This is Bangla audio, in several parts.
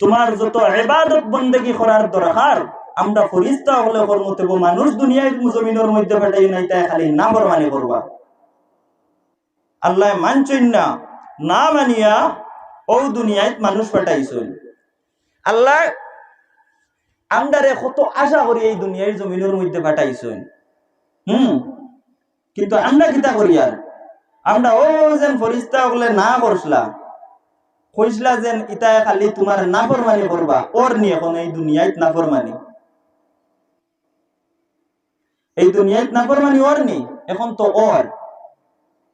তোমার যত এবাদত বন্দেগি করার দরকার, আমরা ফরিস্তা হলে কর্মতে মানুষ দুনিয়ায় জমিনের মধ্যে পাঠাই নাই, তাই খালি না বরমানি করবা। আল্লাহ মানছইন না না মানিয়া ও দুনিয়ায় মানুষ পাঠাইছইন আল্লাহ আমদারে কত আশা করি এই দুনিয়ার জমিনের মধ্যে পাঠাইছইন হুম, কিন্তু আমরা কিতা করি আর? আমরা ও যেন ফরিস্তা হলে না করছলা কইসলা যেন ইতায় খালি তোমার নাফরমানি করবা, ওর নি এখন এই দুনিয়ায় নাফরমানি। এই দুনিয়ায় নাফরমানি ওর নি এখন তো ওর।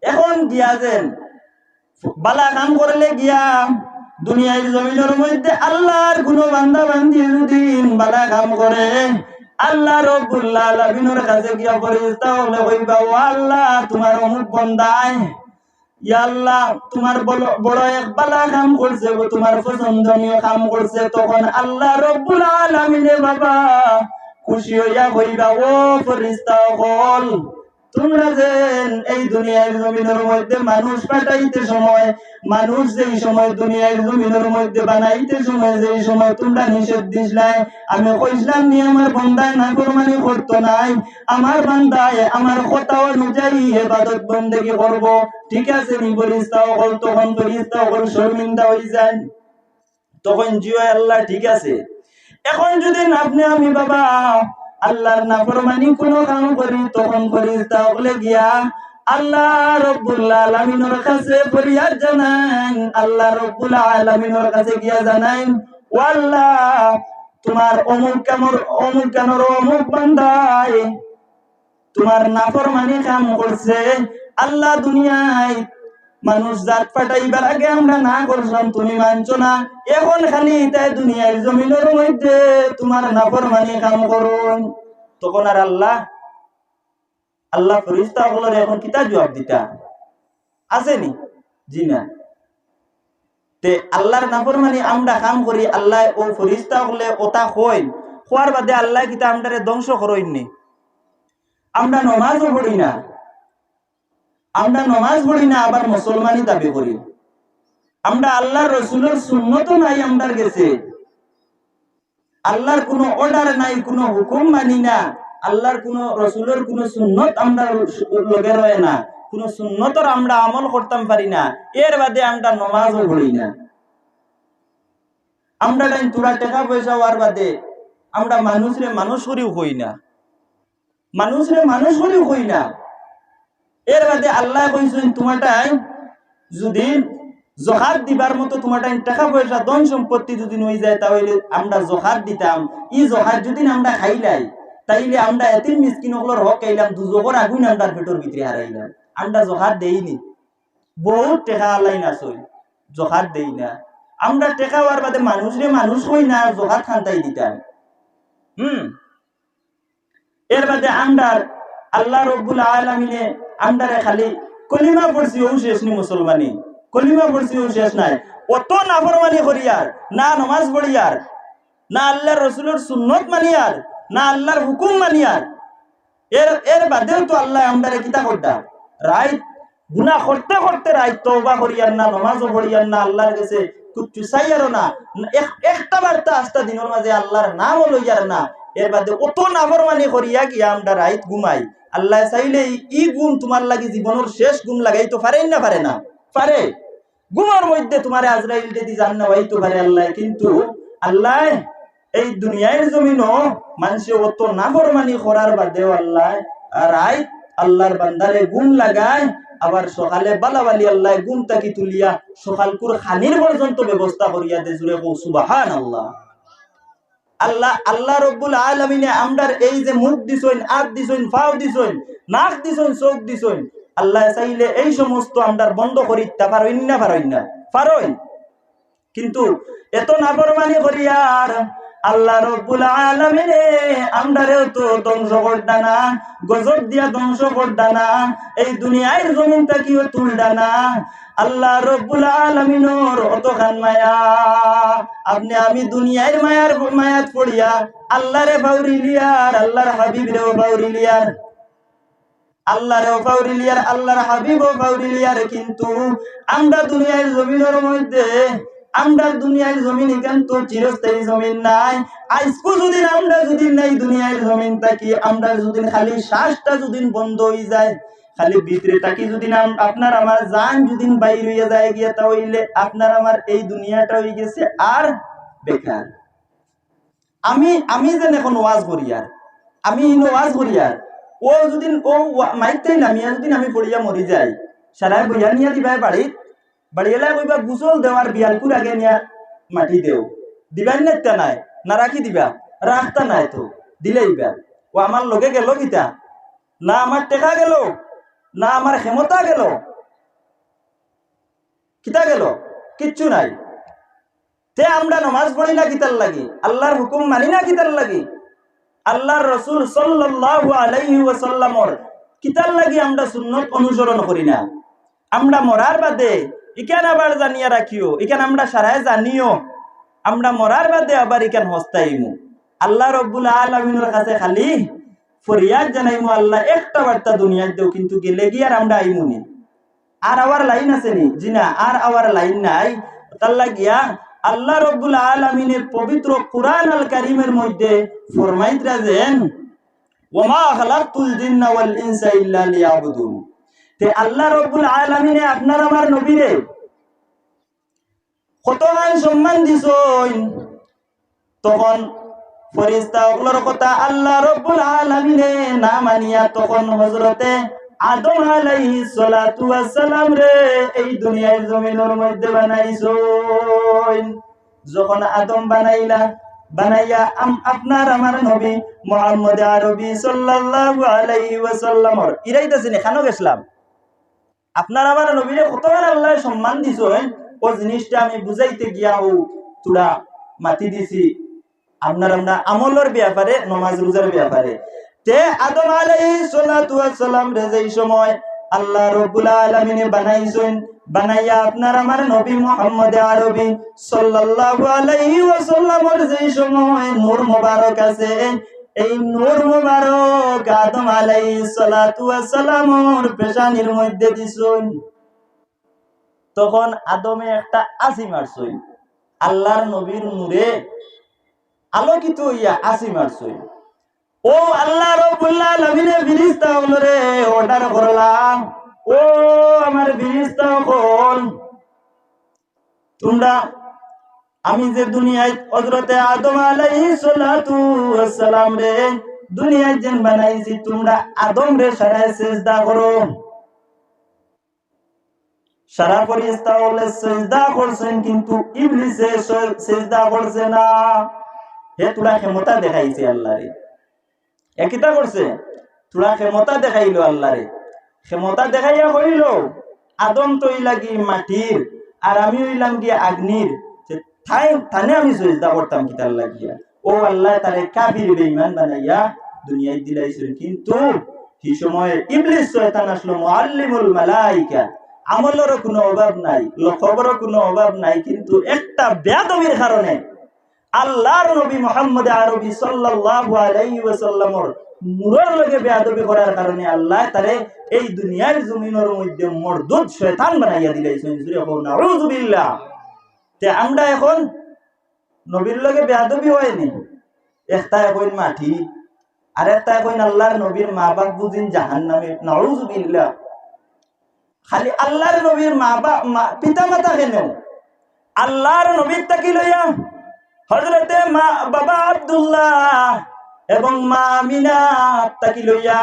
এখন গিয়া যেন বালা কাম করলে গিয়া দুনিয়ার জমিনের মধ্যে আল্লাহর গুণ বান্দা বান্দি দিন বালা কাম করে, আল্লাহ রব্বুল আলামিনের কাছে গিয়া ফরিস্তা হলে কইবা, ও আল্লাহ, তোমার অমুক আল্লাহ, তোমার বড় এক বালা কাম করছে তোমার পছন্দনীয় কাম করছে। তখন আল্লাহ রব্বুল আলামিনে বাবা খুশি হইয়া হইবা ও ফরিস্তা হল তোমরা যেন এই দুনিয়ার জমিনের মধ্যে মানুষ পাঠাইতে সময়, মানুষ যেই সময় দুনিয়ার জমিনের মধ্যে বানাইতে সময়, যেই সময় তোমরা নিষেধ দিসলাই আমি কইসলাম আমার না কোরবানি নাই। আমার বান্দায় আমার কথা অনুযায়ী করব। ঠিক আছে নি বলিস্তাও হল তখন বলিস্তাও হল শর্মিন্দা হয়ে যায় তখন জিও আল্লাহ, ঠিক আছে। এখন যদি আপনি আমি বাবা আল্লাহর নাফরমানি কোন কাম করি, তখন করি তাহলে গিয়া, আল্লাহ রব্বুল আলামিনের কাছে ফরিয়াদ জানান আল্লাহ রব্বুল আলামিনের কাছে গিয়া জানাইন ও আল্লাহ তোমার অমুক কামর অমুক কামর অমুক বান্দায় তোমার নাফরমানি কাম করছে। আল্লাহ দুনিয়ায় মানুষ জাত পাঠাইবার আগে আমরা না করলাম তুমি মানছো না। এখন খালি তাই দুনিয়ার জমিনের মধ্যে তোমার নাফরমানি কাম করুন। তখন আর আল্লাহ আল্লাহ ফরিস্তা বলার এখন কিতা জবাব দিতা? আসেনি? জি না। তে আল্লাহর নাফরমানি আমরা কাম করি, আল্লাহ ও ফরিস্তা হলে ওটা হই হওয়ার বাদে আল্লাহ কিতা আমরারে ধ্বংস করইনি আমরা নমাজও পড়ি না। আমরা নমাজ পড়ি না, আবার মুসলমানই দাবি করি। আমরা আল্লাহর রসুলের সুন্নত নাই আমরার গেছে আল্লাহর কোনো অর্ডার নাই, কোনো হুকুম মানি না। আল্লাহর কোনো, রসুলের কোনো সুন্নত আমরা লগে রয়ে না। কোন সুন্নতর আমরা আমল করতাম পারি না। এর বাদে আমরা নমাজও পড়ি না। আমরা টাইম তোরা টাকা পয়সা হওয়ার বাদে আমরা মানুষরে মানুষ করিও হই না। মানুষরে মানুষ করিও হই না। এর বাদে আল্লাহ কইছেন তোমারটাই যদি জহাত দিবার মতো তোমারটাই টাকা পয়সা, ধন সম্পত্তি যদি হয়ে যায়, তাহলে আমরা জহাত দিতাম। ই জহাত যদি আমরা খাইলাই তাইলে আমরা এতিম মিসকিন হলোর হক খাইলাম দুজোগর আগুন আমরা পেটর ভিতরে হারাইলাম আমরা জহাত দেইনি। বহুত টেকা না সই জহাত দেই না। আমরা টেকা হওয়ার বাদে মানুষরে মানুষ হই না জহাত খান্তাই দিতাম। হুম? এর বাদে আমরা আল্লাহ রব্বুল আলমিনে আমদারে খালি কলিমা পড়ছি ও শেষ নি মুসলমানি। কলিমা পড়ছি ও শেষ নাই। অত নাফরমানি করিয়ার না নমাজ পড়িয়ার না আল্লাহর রসুলের সুন্নত মানিয়ার না আল্লাহর হুকুম মানিয়ার এর এর বাদেও তো আল্লাহ আমদারে কিতা করতা রাইট গুনা করতে করতে রাইট তওবা করিয়ার না, নমাজও পড়িয়ার না, আল্লাহর কাছে আল্লাহর নাম লইয়ার না। এর বাদে অত নাফরমানি করিয়া কি আমরা রাইত ঘুমাই। আল্লাহ চাইলে ই গুণ তোমার লাগি জীবনের শেষ গুণ লাগাই তো পারেই না পারে না? পারে। গুমের মধ্যে তোমার আজরাইল যদি জান না হইতে পারে আল্লাহ, কিন্তু আল্লাহ, এই দুনিয়ার জমিনও মানুষে অত নাফরমানি করার বাদেও আল্লাহ রাইত আল্লাহর বান্দারে গুণ লাগায়, আবার সকালে বালাবালি আল্লাহ গুণ তাকি তুলিয়া সকালকুর খানির পর্যন্ত ব্যবস্থা করিয়া দে জুড়ে সুবাহান আল্লাহ আল্লাহ আল্লাহ রব্বুল আলমিনে এই যে মুখ ফাও নাক চোখ আল্লাহ চাইলে এই সমস্ত বন্ধ পারইন না পারইন না। কিন্তু এত নাফরমানি করিয়ার আল্লাহ রব্বুল আলামিনে তো ধ্বংস করতা না, গজব দিয়া ধ্বংস করতা না, এই দুনিয়ার জমিন তাকিও তুলডা না। আল্লাহ রব্বুল আলামিনর অত খান মায়া। আপনি আমি দুনিয়ার মায়ার মায়াত পড়িয়া আল্লাহরে ফাউরি লিয়ার আল্লাহর হাবিবরেও ফাউরি লিয়ার আল্লাহর ফাউরিলিয়ার আল্লাহর হাবিব ফাউরিলিয়ার কিন্তু আমরা দুনিয়ার জমিনের মধ্যে, আমরা দুনিয়ার জমিন এখান চিরস্থায়ী জমিন নাই। আজকু যদি আমরা যদি নাই দুনিয়ার জমিন থাকি, আমরা যদি খালি শ্বাসটা যদি বন্ধ হয়ে যায় খালি ভিতরে থাকি যদি না আপনার আমার জান যদি বাইর হইয়া যায় গিয়া তাহলে আপনার আমার এই দুনিয়াটা হয়ে গেছে আর বেকার। আমি আমি যেন এখন ওয়াজ করি আর। আমি ওয়াজ করি আর। ও যদি, ও মাইক তাই নামিয়া যদি আমি পড়িয়া মরি যাই সারাই বইয়া নিয়া দিবাই বাড়িত। বাড়ি এলাই কইবা গুসল দেওয়ার বিয়ালকুর আগে নিয়া মাটি দেও। দিবাই না তা নাই, না রাখি দিবা, রাখতা নাই তো দিলেইবা ও আমার লগে গেল কিতা? না, আমার টেকা গেল। না, আমার ক্ষমতা গেল। কিতা গেল? কিচ্ছু নাই। তে আমরা নমাজ পড়ি না কিতার লাগি? আল্লাহর হুকুম মানি না কিতার লাগি? আল্লাহর রসুল ওয়াসাল্লামর কিতার লাগি আমরা সুন্নত অনুসরণ করি না। আমরা মরার বাদে ইকান আবার জানিয়া রাখিও, ইকান আমরা সারায় জানিও। আমরা মরার বাদে আবার ইকান হস্তাইমু। আল্লাহ রব্বুল আলামিনের কাছে খালি ফরিয়াদ জানাইমু আল্লাহ, একটা বার্তা দুনিয়ার দেও কিন্তু গেলে গিয়ে আর আমরা আইমুনি আর আওয়ার লাইন আছে নি? জি না, আর আওয়ার লাইন নাই। তার লাগিয়া আল্লাহ রব্বুল আলমিনের পবিত্র কুরআন আল কারিমের মধ্যে ফরমাইতরা যেন, ওমা খালাকতুল জিন্না ওয়াল ইনসা ইল্লা লিয়াবুদুন। তে আল্লাহ রব্বুল আলামিনে আপনার আমার নবীরে কতমান সম্মান দিছইন তখন ফরিস্তা ওগুলোর কথা আল্লাহ রব্বুল আলামিনে না মানিয়া তখন হজরতে আদম আলাইহি সালাতু ওয়াসসালাম রে, এই দুনিয়ার জমিনের মধ্যে বানাইছইন যখন আদম বানাইলা, বানাইয়া আম আপনার আমার নবী মুহাম্মদ আরবি সাল্লাল্লাহু আলাইহি ওয়াসাল্লামর ইরাইতাছেন আপনার আমার নবীরে কতবার আল্লাহ সম্মান দিছইন ও জিনিসটা আমি বুঝাইতে গিয়া ও তুলা মাতি দিছি। আপনার আমরা আমলের ব্যাপারে, নমাজ রোজার ব্যাপারে। তে আদম আলাইহিস সালাতু ওয়াসসালাম রে সময় আল্লাহ রব্বুল আলামিনে বানাইছেন, বানাইয়া আপনার আমার নবী মুহাম্মদ আরবি সাল্লাল্লাহু আলাইহি ওয়াসাল্লামের যেই সময় নূর মোবারক আছে, এই নূর মোবারক আদম আলাইহিস সালাতু ওয়াসসালামের পেশানির মধ্যে দিছেন। তখন আদমে একটা আসি মারছই আল্লাহর নবীর নূরে আলোকিত আসি মারছই ও আল্লাহ রব্বুল আলামিনের ফেরেশতা হলো অর্ডার করলাম। ও আমার তোমরা, আমি যে দুনিয়ায় আদম ওয়াসসালাম রে, দুনিয়ায় যেন বানাইছি, তোমরা আদম রে সারায় সেজদা করো। সারা ফেরেশতা হলে সেজদা করছেন, কিন্তু ইবলিসে সেজদা করছে না। হে ক্ষমতা দেখাইছে আল্লাহ রে করছে ক্ষমতা দেখাইলো আল্লাহরে। ক্ষমতা দেখাইয়া কইল আদম তো লাগি মাটির আর আমি হইলাম কি আগ্নির। আমি সজদা করতাম কি লাগিয়া। ও আল্লাহ, তারে কাবির বানাইয়া দুনিয়ায় দিলাইছেন। কিন্তু সেই শয়তান আসলো, মুআল্লিমুল মালাইকা আমলেরও কোনো অভাব নাই লখবরও কোনো অভাব নাই। কিন্তু একটা বেয়াদবির কারণে আল্লাহর নবী মোহাম্মদ আরবি সাল্লাল্লাহু আলাইহি ওয়াসাল্লামর নূরের লগে বেয়াদবি করার কারণে আল্লাহ তারে এই দুনিয়ার জমিনের মধ্যে মরদুদ শয়তান বানাইয়া দিলাইছেন জুরে হো নাউযু বিল্লাহ তে আমরা এখন নবীর লগে বেয়াদবি হয়নি একটা এখন মাটি, আর একটা এখন আল্লাহর নবীর মা বাপ বুঝিন জাহান্নামে। নাউযু বিল্লাহ খালি আল্লাহর নবীর মা বাপ পিতা মাতা কেন? আল্লাহর নবীর তাকি লইয়া হজরতে মা, বাবা আব্দুল্লাহ এবং মা আমিনা তাকি লইয়া,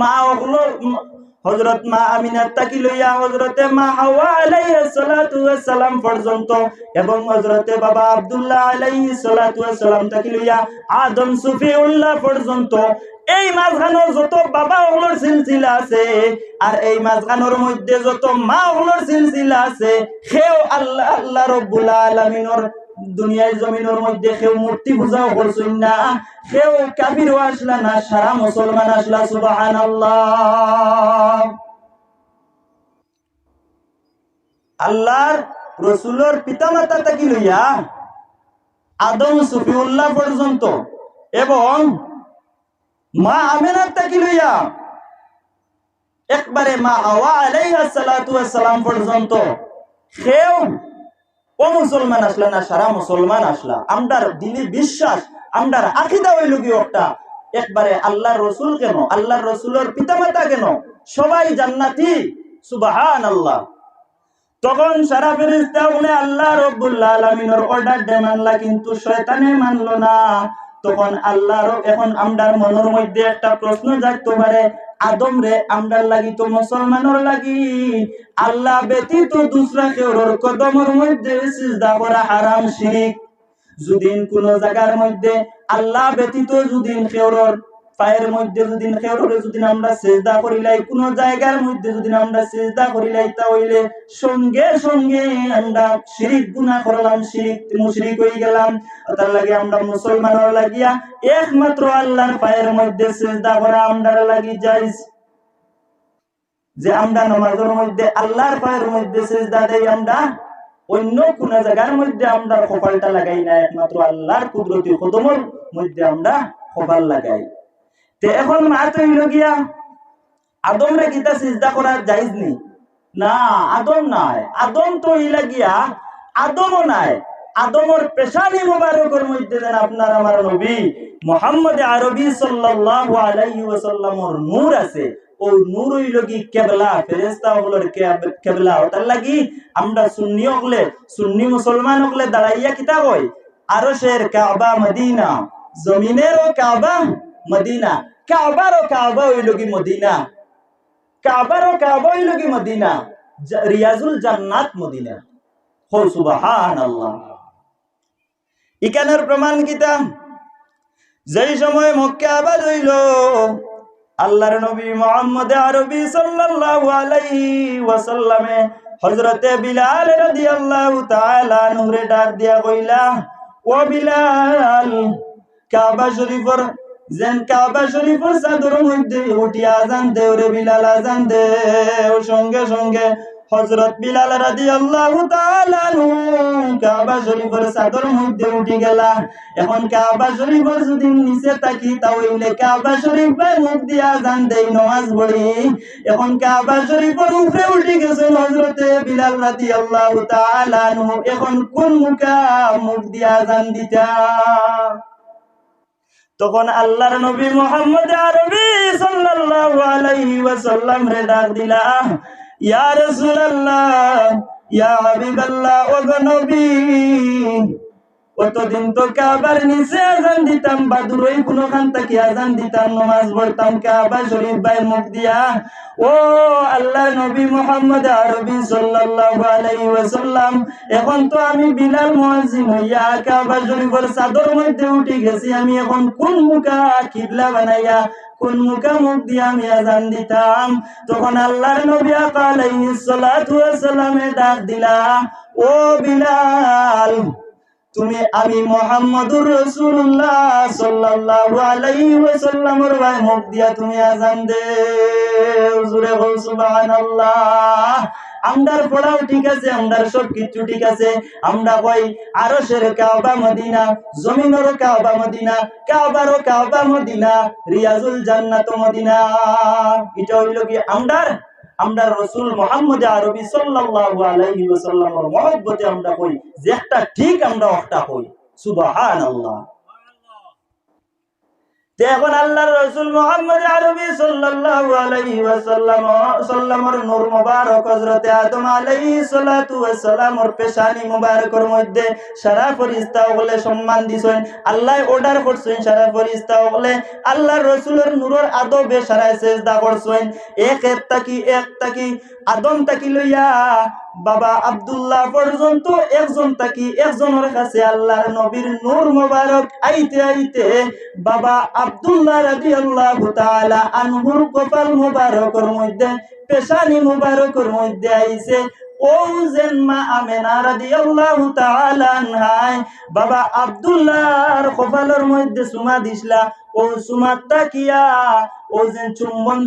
মা ওগুলো হজরত মা আমিনা তাকি লইয়া হজরতে মা হাওয়া আলাইহিস সালাতু ওয়াস সালাম পর্যন্ত এবং হজরতে বাবা আব্দুল্লাহ আলাইহিস সালাতু ওয়াস সালাম তাকি লইয়া আদম সুফিউল্লাহ পর্যন্ত, এই মাঝখানোর যত বাবা ওগুলোর সিলসিলা আছে আর এই মাঝখানোর মধ্যে যত মা ওগুলোর সিলসিলা আছে, সেও আল্লাহ আল্লাহ রব্বুল আলামিনের দুনিয়ার জমিনের মধ্যে কেউ মূর্তি পূজাও করছেন না, কেউ কাবিরও আসলা না, সারা মুসলমান আসলা সুবাহান আল্লাহর রসুলোর পিতা মাতা তাকি লইয়া আদম সুফিউল্লাহ পর্যন্ত এবং মা আমেনার তাকি লইয়া একবারে মা হাওয়া আলাইহিস সালাতু সালাম পর্যন্ত কেউ ও মুসলমান আসলা না, সারা মুসলমান আসলা। আমরার দিনে বিশ্বাস, আমরার আখিদা ওই লুকি একটা? একবারে আল্লাহ রসুল কেন? আল্লাহ রসুলের পিতামাতা কেন? সবাই জান্নাতি সুবাহান আল্লাহ তখন সারা ফেরিস্তা উনি আল্লাহ রব্বুল্লাহ আলমিনের অর্ডার দে মানলা কিন্তু শয়তানে মানলো না। তখন আল্লাহর এখন আমরার মনের মধ্যে একটা প্রশ্ন জাগতে পারে, আদম রে, আমরার লাগি তো মুসলমানের লাগি। আল্লাহ ব্যতীত দুসরা কেউর কদমের মধ্যে সিজদা করা হারাম শিরিক। যদিন কোন জায়গার মধ্যে আল্লাহ ব্যতীত যদিন কেউর পায়ের মধ্যে যদি কেউরে যদি আমরা সেজদা করিলাই কোন জায়গার মধ্যে যদি আমরা সেজদা করিলাই তাহলে সঙ্গে সঙ্গে আমরা শিরিক গুনাহ করলাম, শিরিক মুশরিক হয়ে গেলাম। তার লাগে আমরা মুসলমানের লাগিয়া একমাত্র আল্লাহর পায়ের মধ্যে সেজদা করা আমরা লাগি যাইস যে আমরা নামাজের মধ্যে আল্লাহর পায়ের মধ্যে সেজদা দেই আমরা, অন্য কোন জায়গার মধ্যে আমরা কপালটা লাগাই না, একমাত্র আল্লাহর কুদরতি কদমের মধ্যে আমরা কপাল লাগাই। এখন মা তো হইল গিয়া। আদম রে গীতা সিজদা করা যাইজ নি না, আদম নাই। আদম তো হইলা গিয়া, আদমও নাই। আদমর পেশানি মোবারকের মধ্যে দেন আপনার আমার নবী মোহাম্মদ আরবি সাল্লাল্লাহু আলাইহি ওয়াসাল্লামর নূর আছে। ও নূর হইল কি কেবলা, ফেরেশতা হলোর কেবলা। ওটার লাগি আমরা সুন্নি হলে সুন্নি মুসলমান হলে দাঁড়াইয়া কিতা কই আরশের কাবা, মদিনা। জমিনেরও কাবা মদিনা। কাবারও কাবা হইল কি মদিনা। কাবারও কাবা হইল কি মদিনা রিয়াজুল জান্নাত মদিনা। হো সুবাহান আল্লাহ ইকানের প্রমাণ যেই সময় মক্কা আবাদ হইল, আল্লাহর নবী মুহাম্মদ আরবি সাল্লাল্লাহু আলাইহি ওয়াসাল্লামে হযরতে বিলাল রাদিয়াল্লাহু তাআলা নূরে ডাক দিয়া কইলা, ও বিলাল, কাবা শরীফর যেন কাবা শরীফের চাদর মধ্যে উঠি আজান দেও রে বিলাল আজান দে সঙ্গে সঙ্গে হযরত বিলাল রাদিয়াল্লাহু তাআলা কাবা শরীফের চাদর মধ্যে উঠি গেলা এখন কাবা শরীফের যদি নিচে তাকি তাহলে কাবা শরীফের মুখ দিয়ে আজান দেই নামাজ পড়ি। এখন কাবা শরীফের উপরে উঠে গেছে হযরতে বিলাল রাদিয়াল্লাহু তাআলা এখন কোন মুখা মুখ দিয়ে আজান দিতা তখন আল্লাহর নবী মোহাম্মদ আরবি সাল্লাল্লাহু আলাইহি ওয়াসাল্লাম রে ডাক দিলা, ইয়া রাসূলুল্লাহ, ইয়া হাবিবাল্লাহ ও নবী কতদিন তো কাবার নিচে আজান দিতাম বাদুরই কোনো খান থেকে আজান দিতাম? নমাজ পড়তাম কাবা শরীফ ভাই মুখ দিয়া। ও আল্লাহ নবী মোহাম্মদ আরবি সাল্লাল্লাহু আলাইহি ওয়াসাল্লাম, এখন তো আমি বিলাল মুয়াজ্জিন হইয়া কাবা শরীফের চাদর মধ্যে উঠে গেছি, আমি এখন কোন মুখা কিবলা বানাইয়া, কোন মুখা মুখ দিয়ে আমি আজান দিতাম? তখন আল্লাহর নবী আলাইহিস সালাতু ওয়াসালামে ডাক দিলা ও বিলাল তুমি আমি মোহাম্মদুর রাসূলুল্লাহ সাল্লাল্লাহু আলাইহি ওয়াসাল্লামের ভাই মুখ দিয়া তুমি আজান দে হুজুরে বল, সুবহানাল্লাহ। আমদার পড়াও ঠিক আছে, আমদার সব কিছু ঠিক আছে। আমরা কই আরশের কাবা, মদিনা, জমিনের কাবা, মদিনা কাবারও কাবা, মদিনা, রিয়াজুল জান্নাত, মদিনা। এটা হইল কি আমদার? আমরা রসুল মোহাম্মদ আরবি সাল্লাল্লাহু আলাইহি ওয়াসাল্লামের মহব্বতে আমরা কই যে একটা ঠিক আমরা একটা কই সুবহানাল্লাহ। এখন আল্লাহর রাসূল মুহাম্মদ আরবি সাল্লাল্লাহু আলাইহি ওয়াসাল্লাম, সাল্লামর নূর মুবারক আদম সালাতু ওয়াসসালামর পেশানি মধ্যে সারা ফেরেশতা ওগলে সম্মান দিছেন। আল্লাহ অর্ডার করছেন সারা ফেরেশতা ওগলে। আল্লাহর রাসূলের নূরের আদবে সারা সেজদা করছেন। এক এক তাকি এক তাকি আদম তাকি লইয়া? বাবা আব্দুল্লাহ পর্যন্ত একজন তাকি একজনের কাছে আল্লাহর নবীর নূর মোবারক আইতে আইতে বাবা আব্দুল্লাহ রাজি আল্লাহ আনহুর কপাল মোবারকর মধ্যে, পেশানি মোবারকর মধ্যে আইছে। মা বাবা আব্দুল্লাহর কপালের মধ্যে সুমা ও তাকিয়া চুম্বন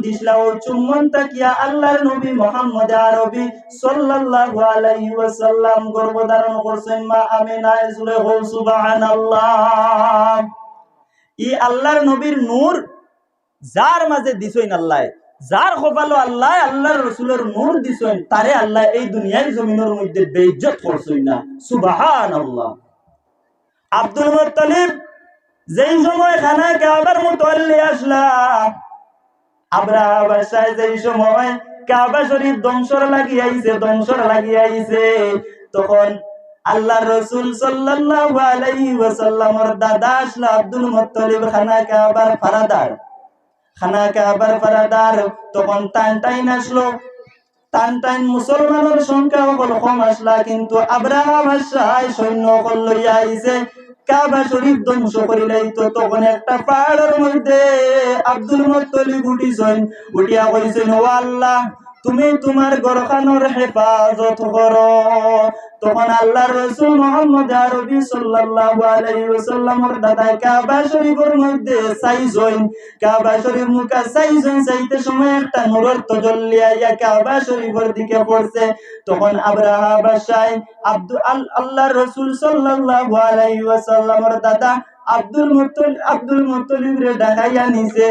ও চুম্বন তাকিয়া আল্লাহর নবী মুহাম্মদ আরবি সাল্লাল্লাহু আলাইহি ওয়াসাল্লাম গর্ভধারণ করছেন মা আমেনা জুড়ে হো সুবহানাল্লাহ। ই আল্লাহর নবীর নূর, যার মাঝে দিছইন আল্লাহ। যার কপালো আল্লাহ আল্লাহর রসুলের নূর দিছেন তারে আল্লাহ এই দুনিয়ার জমিনের মধ্যে বেইজ্জত করছেন না। সুবাহান আল্লাহ আব্দুল মুত্তালিব, যেই সময় খানা কাবার মুতল্লি আসলাম বাসায় যেই সময় কাবা শরীফ তখন আল্লাহ রসুল সাল্লাল্লাহু আলাইহি দাদা আসলো আব্দুল মুত্তালিব খানা কাবার ফারাদার। খানা কাবার ফারাদার তখন টান টাইন আসলো। টান টাইন মুসলমানের সংখ্যা সকল কম আসলা, কিন্তু আব্রাহা বাদশাহ সৈন্য সকল লইয়া আইছে কাবা শরীফ ধ্বংস করিলাই তো তখন একটা পাহাড়ের মধ্যে আব্দুল মুত্তালিব উঠিছেন উঠিয়া কইছেন, ও আল্লাহ তুমি তোমার গরখানোর হেফাজত করো। তখন আল্লাহ রসুল মোহাম্মদ আরবি সাল্লাল্লাহু আলাইহি ওয়াসাল্লামের দাদা কাবা শরীফের মধ্যে সাইজইন, কাবা শরীফ মুকা সাইজইন সাইতে সময় একটা নূরের তজল্লি আইয়া কাবা শরীফের দিকে পড়ছে। তখন আব্রাহা বাদশাহ আব্দুল আল্লাহ রসুল সাল্লাল্লাহু আলাইহি ওয়াসাল্লামের দাদা আব্দুল মুত্তলিব আব্দুল মুত্তলিব রে দেখাইয়া নিছে।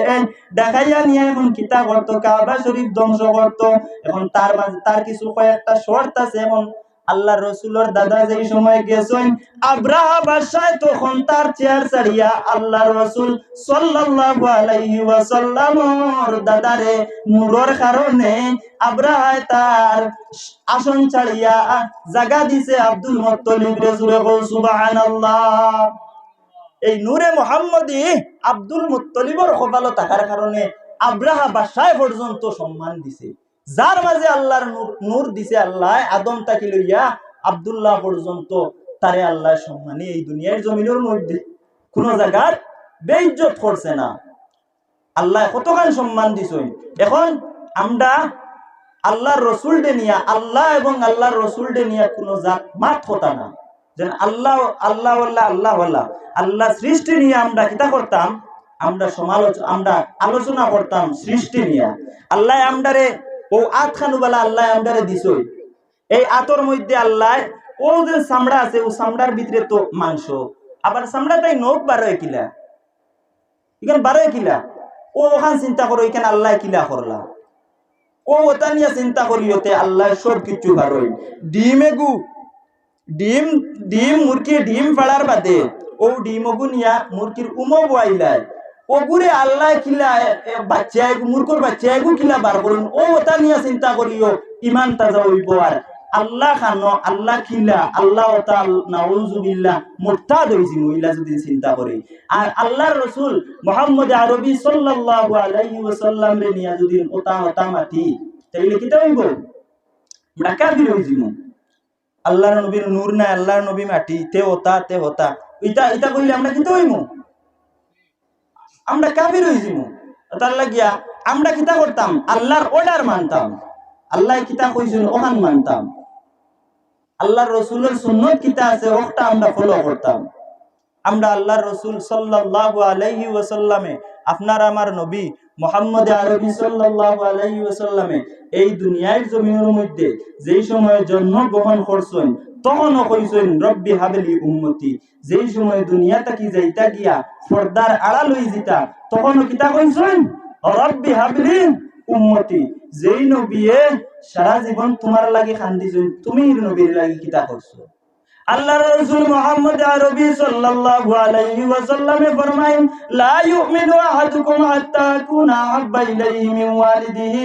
দেখাইয়া নিয়ে এখন কিতা করতো? কাবা শরীফ ধ্বংস করতো। এখন তার তার কিছু কয়েকটা শর্ত আছে। এখন আল্লাহ রসুলের দাদা যেই সময় গেছেন আব্রাহা বাদশাহ তখন তার চেয়ার ছাড়িয়া আল্লাহ রসুল সাল্লাল্লাহু আলাইহি ওয়াসাল্লামর দাদারে নূরের কারণে আব্রাহা তার আসন ছাড়িয়া জায়গা দিছে আব্দুল রে সুবহানাল্লাহ। এই নূরে মোহাম্মদী আব্দুল মুত্তলিবর কপালো থাকার কারণে আব্রাহা বাসায় পর্যন্ত সম্মান দিছে। যার মাঝে আল্লাহর নূর দিছে আল্লাহ, আদম তাকে লইয়া আব্দুল্লাহ পর্যন্ত তারে আল্লাহ সম্মানী এই দুনিয়ার জমিনের মধ্যে কোন জায়গার বেইজ্জত করছে না। আল্লাহ কতখান সম্মান দিছেন? এখন আমরা আল্লাহর রসুল ডে নিয়া, আল্লাহ এবং আল্লাহর রসুল ডে নিয়া কোনো জাত মাত কথা না। যেন আল্লাহ আল্লাহ আল্লাহ আল্লাহ আল্লাহ। আল্লাহ সৃষ্টি নিয়ে আমরা কিতা করতাম, আমরা সমালোচনা আমরা আলোচনা করতাম সৃষ্টি নিয়ে। আল্লাহ আমদারে ও আত খানুবালা আল্লাহ আমদারে দিছই। এই আতর মধ্যে আল্লাহ, ও যে চামড়া আছে, ও চামড়ার ভিতরে তো মাংস। আবার চামড়াটাই নখ বারো কিলা। এখানে বারো কিলা। ও ওখান চিন্তা করো এখানে আল্লাহ কিলা করলা। ও ওটা নিয়ে চিন্তা করি ওতে আল্লাহ সব কিছু বারোই ডিমে গু ডিম ডিম মুরগি, ডিম ফাড়ার বাদে। ও ডিম ওগু নিয়া মুরগির উমো বয়াইলায় ওগুরে আল্লাহ কিলা বাচ্চা মুরগর বাচ্চা এগু কিলা বার করুন ও ওটা নিয়ে চিন্তা করিও ইমান তাজা হইব আর আল্লাহ খানো, আল্লাহ খিলা, আল্লাহ ওটা নাউজুবিল্লাহ মোরতাদ হইছি মহিলা যদি চিন্তা করে আর আল্লাহর রসুল মোহাম্মদ আরবি সাল্লাল্লাহু আলাইহি ওয়াসাল্লাম রে নিয়া যদি ওটা ওটা মাটি, তাইলে কিতা হইব? আমরা কাফির হইছিমু আল্লাহর নবীর নূর নাই আল্লাহর নবী মাটি, তে হতা তে হতা। ইটা ইটা কইলে আমরা কিতা হইমু? আমরা কাফির হইছিমু তার লাগিয়া আমরা কিতা করতাম? আল্লাহর অর্ডার মানতাম। আল্লাহ কিতা কইছিল? ওখান মানতাম। আল্লাহর রসুলের সুন্নত কিতা আছে ওটা আমরা ফলো করতাম। আমরা আল্লাহর রসুল সাল্লাল্লাহু আলাইহি ওয়াসাল্লামে, আপনার আমার নবী মোহাম্মদ আরবি আলাইহি এই দুনিয়ার জমিনের মধ্যে যেই সময় জন্মগ্রহণ করছেন, তখনও কইছেন, রব্বি হাবেলি উম্মতি। যেই সময় দুনিয়া থাকি যাইতা গিয়া পর্দার আড়াল হই জিতা, তখনও কিতা কইছেন? রব্বি হাবলি উম্মতি। যেই নবিয়ে সারা জীবন তোমার লাগি খান্দিছেন তুমি নবীর লাগি কিতা করছ? আল্লাহ রাসূল মুহাম্মদ আরবি সাল্লাল্লাহু আলাইহি ওয়াসাল্লামে ফরমায়েন, লা ইউমিনু আহাদুকুম হাত্তা কুনা আহাব্বা ইলাইহি মিন ওয়ালিদিহি।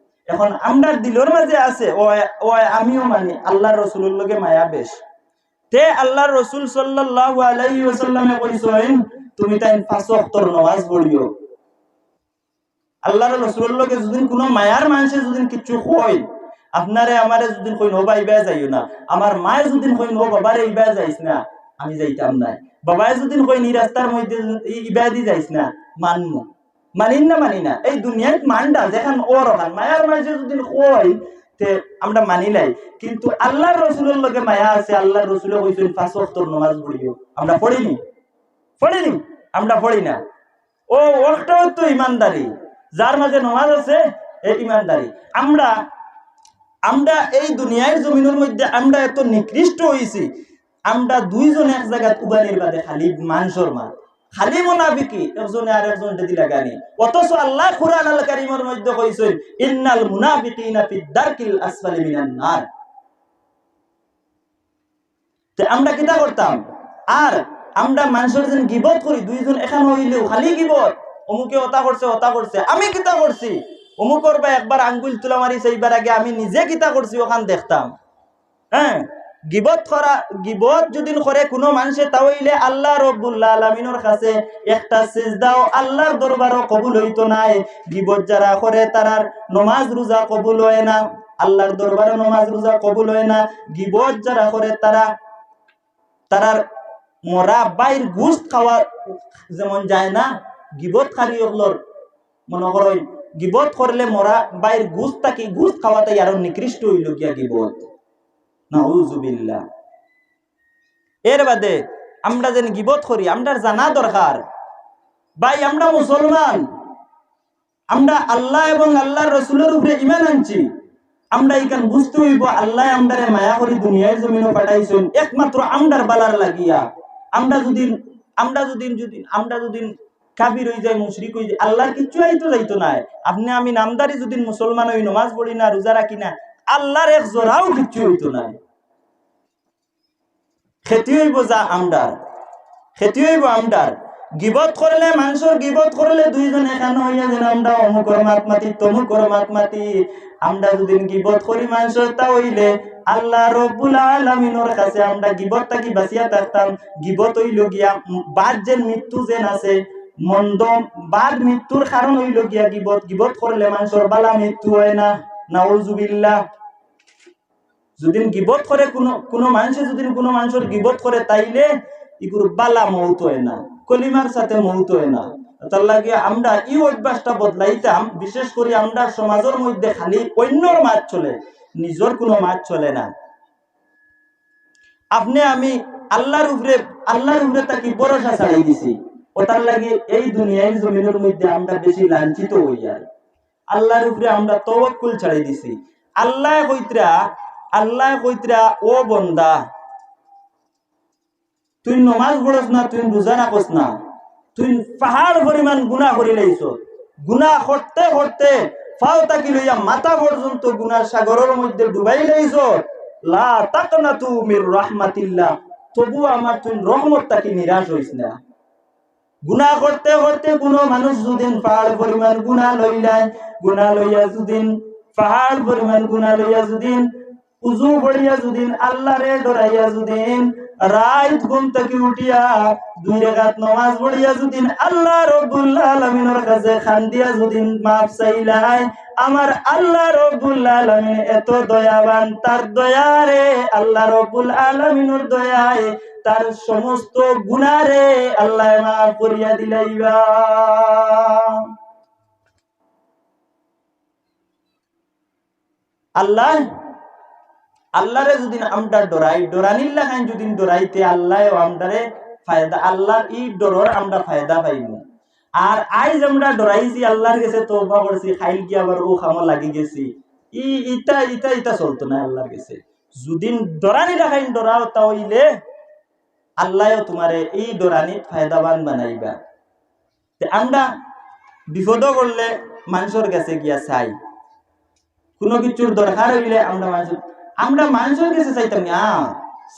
এখন আমরা দিলর মাঝে আছে ও ও আমিও মানি, আল্লাহর রসুলের লোকে মায়া বেশ। তে আল্লাহর রসুল আলাইহি ওয়াসাল্লামে কইছেন, তুমি তাই পাঁচ ওয়াক্তর নামাজ পড়িও। আল্লাহর রসুলের লোকে যদি কোনো মায়ার মানুষে যদি কিছু কয় আপনারে আমারে যদি কই নবা ইবা যাইও না। আমার মায়ে যদি কই নো বাবারে ইবা যাইস না। আমি যাইতাম না বাবাই যদি কই নি রাস্তার মধ্যে ইবা দি যাইস না, মানমু। মানিন না মানি না? এই দুনিয়ার মানটা যেখান ওর ওখান, মায়ার মাঝে যদি কই, তে আমরা মানি নাই। কিন্তু আল্লাহর রসুলের লগে মায়া আছে, আল্লাহর রসুলে কইছেন পাঁচ ওয়াক্তর নামাজ পড়িও। আমরা পড়িনি? পড়িনি? আমরা পড়ি না। ও ওটাও তো ইমানদারি। যার মাঝে নামাজ আছে এই ইমানদারি। আমরা আমরা এই দুনিয়ার জমিনের মধ্যে আমরা এত নিকৃষ্ট হয়েছি আমরা দুইজন এক জায়গায় উবানির বাদে খালি মানুষের মা খালি মোনাফিকি একজনে আর একজন দিলা গানি অথচ আল্লাহ কুরআন আল কারীমের মধ্যে ইন্নাল মুনাফিকিনা ফিদ দারকিল আসফালি মিনান নার। তে আমরা কিতা করতাম? আর আমরা মানুষের যেন গিবত করি, দুইজন এখানে হইলেও খালি গিবত। অমুকে ওতা করছে ওতা করছে। আমি কিতা করছি? অমুকর বা একবার আঙ্গুল তুলা মারি সেইবার আগে আমি নিজে কিতা করছি, ওখান দেখতাম। হ্যাঁ? গিবত করা, গিবত যদি করে কোনো মানুষে তাহলে আল্লাহ রব্বুল্লাহ আলমিনের কাছে একটা আল্লাহর দরবারও কবুল নাই। গিবত যারা করে, তারার নমাজ রোজা কবুল হয় না। আল্লাহর নমাজ রোজা কবুল হয় না। গিবত যারা করে, তারা, তারার মরা বাইর গুস্ত খাওয়া যেমন যায় না, গিবত খালি ওগুলোর মনে করো গিবত করলে মরা বাইর গুস্ত থাকি গুস্ত খাওয়াতে আরও নিকৃষ্ট হইল গিয়া গিবত। এর বাদে আমরা যেন গিবত করি আমরা জানা দরকার। ভাই, আমরা মুসলমান। আমরা আল্লাহ এবং আল্লাহর রসুলের উপরে ইমান আনছি। আল্লাহ মায়া লাগিয়া। আমরা কিচ্ছু আইতো যাইতো আপনি আমি নামদারি যদি মুসলমান হই, নমাজ পড়ি না, রোজা রাখি না আল্লাহর এক জোড়াও কিচ্ছু হইতো না খেতি হইব যা আমদার। খেতি হইব আমদার। গিবত করলে, মানুষের গিবত করলে দুইজন এখানে হইয়া যেন আমরা অমুকর মাত মাতি তমুকর মাত মাতি আমরা যদি গিবত করি মানুষের তা হইলে আল্লাহ রব্বুল আলামিনের কাছে আমরা গিবত থাকি, বাঁচিয়া থাকতাম। গিবত হইল গিয়া বাদ যে মৃত্যু যেন আছে, মন্দ বাদ মৃত্যুর কারণ হইল গিয়া গিবত। গিবত করলে মানুষের বালা মৃত্যু হয় না। নাউজুবিল্লাহ। যদি গিবত করে, কোনো কোনো মানুষে যদি কোনো মানুষের গিবত করে, তাইলে ইগুর বালা মৌত হয় না, কলিমার সাথে মৌত হয় না। তার লাগে আমরা এই অভ্যাসটা বদলাইতাম, বিশেষ করে আমরা সমাজের মধ্যে খালি অন্যর মাছ চলে, নিজের কোনো মাছ চলে না। আপনি আমি আল্লাহর উপরে আল্লাহর উপরে তাকে ভরসা ছাড়াই দিছি। ওটার লাগে এই দুনিয়ার জমিনের মধ্যে আমরা বেশি লাঞ্ছিত হই আর আল্লাহর উপরে আমরা তওয়াক্কুল ছাড়াই দিছি। আল্লাহ কইতরা আল্লাহ কইতরা, ও বন্দা, তুই নমাজ পড়স না, তুই রোজা রাখস না, তুই পাহাড় পরিমাণ গুণা করি লাইছ গুণা করতে করতে ফাও তাকি লইয়া মাথা পর্যন্ত গুনার সাগরের মধ্যে ডুবাই লাইছ? লা তাকনা তু মির রাহমাতিল্লাহ, তবু আমার তুই রহমত তাকি নিরাশ হইস না। গুণা করতে করতে কোনো মানুষ যদিন পাহাড় পরিমাণ গুণা লইলাই গুণা লইয়া যদিন, পাহাড় পরিমাণ গুণা লইয়া যদিন উজু পড়িয়া যদিন, আল্লাহরে ডরাইয়া যদিন ঘুম থেকে উঠিয়া দুই যদিন, আল্লাহ রব্বুল আলামিনের কাছে খান দিয়া যদিন মাপ চাইলাই। আমার আল্লাহ রব্বুল আলামিন এত দয়াবান, তার দয়ারে আল্লাহ রব্বুল আলামিনের দয়ায় তার সমস্ত গুনারে আল্লাহ মাফ করিয়া দিলাইবা। আল্লাহ আল্লাহরে যদি আমরা ডরাই, ডরানির লাগান যদি ডরাইতে আল্লাহ আমদারে ফায়দা, আল্লাহর ই ডরর আমরা ফায়দা পাইব। আর আইজ আমরা ডরাইছি, আল্লাহর কাছে তওবা করছি, খাইল কি আবার ও খামো লাগি গেছি। ই, ইটা ইটা ইটা চলতো না আল্লাহর কাছে। যদি ডরানি লাগাইন ডরাও তাহলে আল্লাহও তোমারে এই ডরানি ফায়দাবান বানাইবা। আমরা বিপদ করলে মানুষের কাছে গিয়া চাই। কোনো কিছুর দরকার হইলে আমরা মানুষ আমরা মানুষের কাছে চাইতাম না।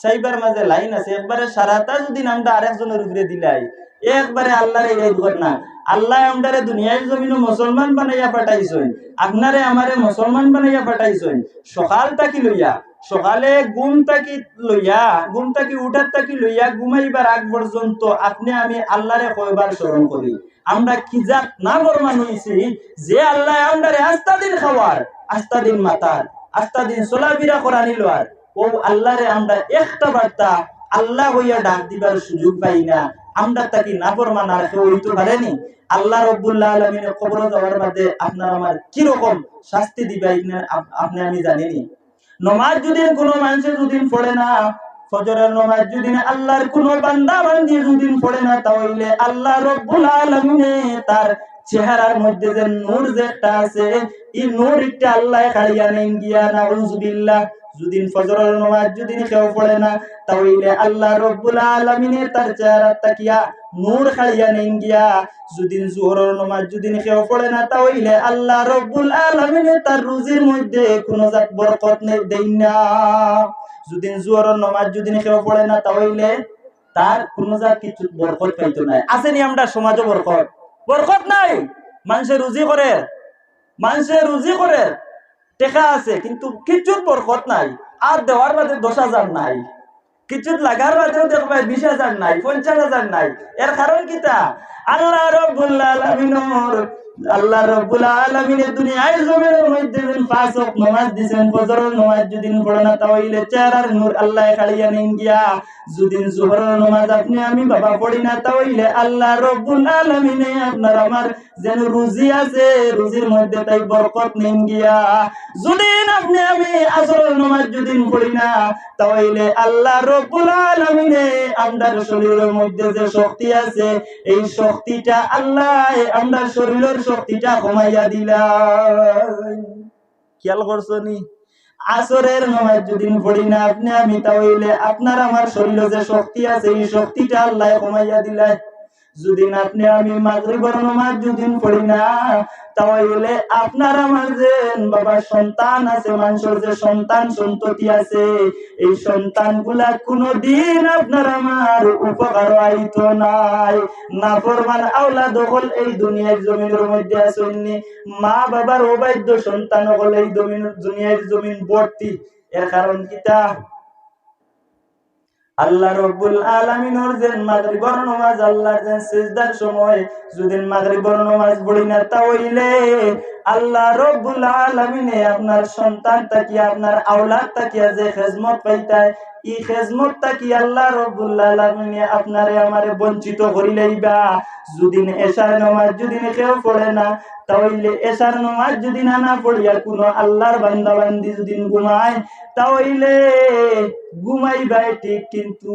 সাইবার মাঝে লাইন আছে, একবারে সারাটা যদি আমরা আরেকজনের উপরে দিলাই, একবারে আল্লাহর এই ঘর না। আল্লাহ আমদারে দুনিয়ার জমিনে মুসলমান বানাইয়া পাঠাইছেন, আপনারে আমারে মুসলমান বানাইয়া পাঠাইছেন। সকাল তাকি লইয়া, সকালে ঘুম তাকি লইয়া, ঘুম তাকি উঠার তাকি লইয়া ঘুমাইবার আগ পর্যন্ত আপনি আমি আল্লাহরে কয়বার স্মরণ করি। আমরা কি জাত না বর্মান হইছি, যে আল্লাহ আমদারে আস্তা দিন খাওয়ার, আস্তা দিন মাতার। আস্তা দিন সোলাবিরা করা নিল আর। ও আল্লাহরে আমরা একটা বার্তা, আল্লাহ হইয়া ডাক দিবার সুযোগ পাই না। আমরা তাকে নাফরমান আর কেউ হইতে পারেনি? আল্লাহ রব্বুল্লাহ আলমিনের কবর যাওয়ার বাদে আপনার আমার কি রকম শাস্তি দিবে আপনি- আপ- আপনি আমি জানিনি। নমাজ যদি কোনো মানুষের যদি পড়ে না। ফজরের নমাজ যদি আল্লাহর কোন বান্দা বান্দি যদি পড়ে না। তাহলে আল্লাহ রব্বুল আলামিনে তার চেহারার মধ্যে যে নূর যে একটা আছে, এই নূর একটা আল্লাহ খাড়িয়া নেন গিয়া নাউজুবিল্লাহ। যদি ফজরের নমাজ যদি কেউ পড়ে না, তাহলে আল্লাহ রব্বুল আলামিনে তার চেহারা তাকিয়া নূর খাড়িয়া নেন গিয়া। যদি জোহরের নমাজ যদি কেউ পড়ে না, তাহলে আল্লাহ রব্বুল আলামিনে তার রুজির মধ্যে কোনো জাত বরকত নেই, দেই না। যদি জোহরের নমাজ যদি কেউ পড়ে না, তাহলে তার কোনো জাত কিছু বরকত পাইতো নাই আসেনি আমরা সমাজে বরকত? বরকত নাই। মানুষে রুজি করে মানুষে রুজি করে টেকা আছে, কিন্তু কিছু বরকত নাই। আর দেওয়ার বাদে দশ হাজার নাই। কিছু লাগার বাদেও দেখবে বিশ হাজার নাই, পঞ্চাশ হাজার নাই। এর কারণ কিতা? আল্লাহ রব্বুল আল্লাহ রব্বুল আলামিনের দুনিয়ায় জমিনের মধ্যে দিন পাঁচ নামাজ দিবেন ফজরের নামাজ যদি পড়ে না তাহলে চেহারার নূর আল্লাহ খালিয়া নেন গিয়া। যদি জোহরের নামাজ আপনি আমি বাবা পড়ি না, তাহলে আল্লাহ রব্বুল আলামিনে আপনার আমার যেন রুজি আছে, রুজির মধ্যে তাই বরকত নেন গিয়া। যদি আপনি আমি আসরের নামাজ যদি পড়ি না, তাহলে আল্লাহ রব্বুল আলামিনে আমরার শরীরের মধ্যে যে শক্তি আছে, এই শক্তিটা আল্লাহ আমরার শরীরের শক্তিটা কমাইয়া দিলা খেয়াল করছ নি? আসরের নামাজ যদি পড়ি না আপনি, আমি তাহলে আপনার আমার শরীরে যে শক্তি আছে, এই শক্তিটা আল্লাহ কমাইয়া দিলাই যদি আপনি আমি মাগরিবের নামাজ যদি পড়ি না, তাহলে আপনার আমার যে বাবা সন্তান আছে, মানুষের যে সন্তান সন্ততি আছে, এই সন্তানগুলা কোনদিন আপনার আমার উপকার আইতো নাই। না ফরমান আওলা দখল এই দুনিয়ার জমিনের মধ্যে আসেননি মা বাবার অবাধ্য সন্তান হল এই জমিন দুনিয়ার জমিন ভর্তি। এর কারণ কিতা আল্লাহ রব্বুল আলামিনর যেন মাগরিবর নামাজ, আল্লাহর যেন সিজদার সময়, যদি মাগরিবর বর্ণমাজ পড়ি না তাহলে আল্লাহ রব্বুল আলামিনে আপনার সন্তান তাকি আপনার আওলাদ তাকিয়া যে খেজমত পাইতায়? এই খেজমত তাকি আল্লাহ রব্বুল আলামিনে আপনারে আমারে বঞ্চিত এশার যদি কেউ পড়ে না তাহলে এশার যদি না না পড়িয়া কোনো আল্লাহর বান্দা বান্দি যদি ঘুমায় তাহলে ঠিক, কিন্তু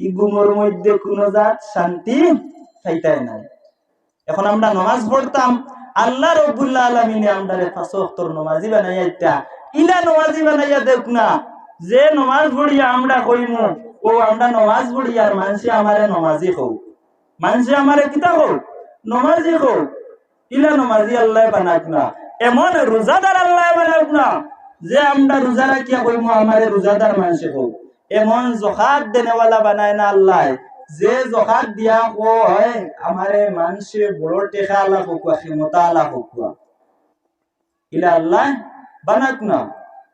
ই ঘুমোর মধ্যে কোনো জাত শান্তি খাইতাই নাই। এখন আমরা নামাজ পড়তাম আল্লাহ রব্বুল্লাহ আলমিনে আমরা পাঁচ নমাজি বানাইয়া ইত্যা ইলা নমাজি বানাইয়া দেখ না, যে নমাজ পড়িয়া আমরা কইমু, ও আমরা নমাজ পড়িয়া আর মানুষে আমারে নমাজি হোক মানুষে আমারে কিতা হোক নমাজি হোক ইলা নমাজি আল্লাহ বানাক না। এমন রোজাদার আল্লাহ বানাক না, যে আমরা রোজা রাখিয়া কইমু, আমারে রোজাদার মানুষে হোক এমন জখাত দেনেওয়ালা বানায় না আল্লাহ। যে জখাত দিয়া কয় আমারে মানুষে বড় টেকা আলা হকুয়া ক্ষমতা আলা হকুয়া ইলা আল্লাহ, বানাক না।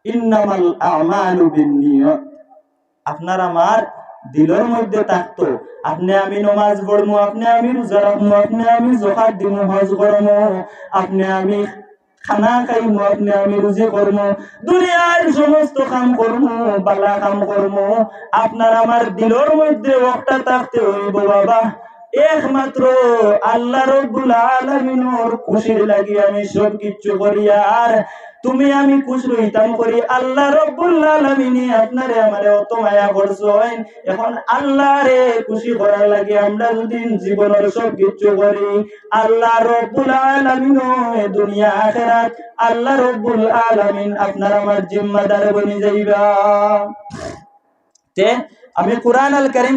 ইন্নামাল আমালু বিন্নিয়ত। আপনার আমার দিলের মধ্যে থাকতো আপনি আমি নমাজ পড়মু আপনি আমি রোজা রাখমু আপনি আমি জকাত দিমু, হজ করমু আপনি আমি খানা খাইমু আপনি আমি রুজি করমু, দুনিয়ার সমস্ত কাম করমু, বালা কাম করমু। আপনার আমার দিলর মধ্যে ওটা থাকতে হইব, বাবা। একমাত্র আল্লাহ রব্বুল আলামিনের খুশির লাগি আমি সব কিছু করি, আর তুমি আমি খুশ রইতাম করি আল্লাহ রব্বুল আপনারে আমারে অত মায়া করছেন। এখন আল্লাহ রে খুশি করার লাগে আমরা যদি জীবনের সব কিছু করি, আল্লাহ রব্বুল আলামিন দুনিয়া আখিরাত, আল্লাহ রব্বুল আলামিন আপনার আমার জিম্মাদার বনি যাইবা। তে, আমি কোরআন আল কারীম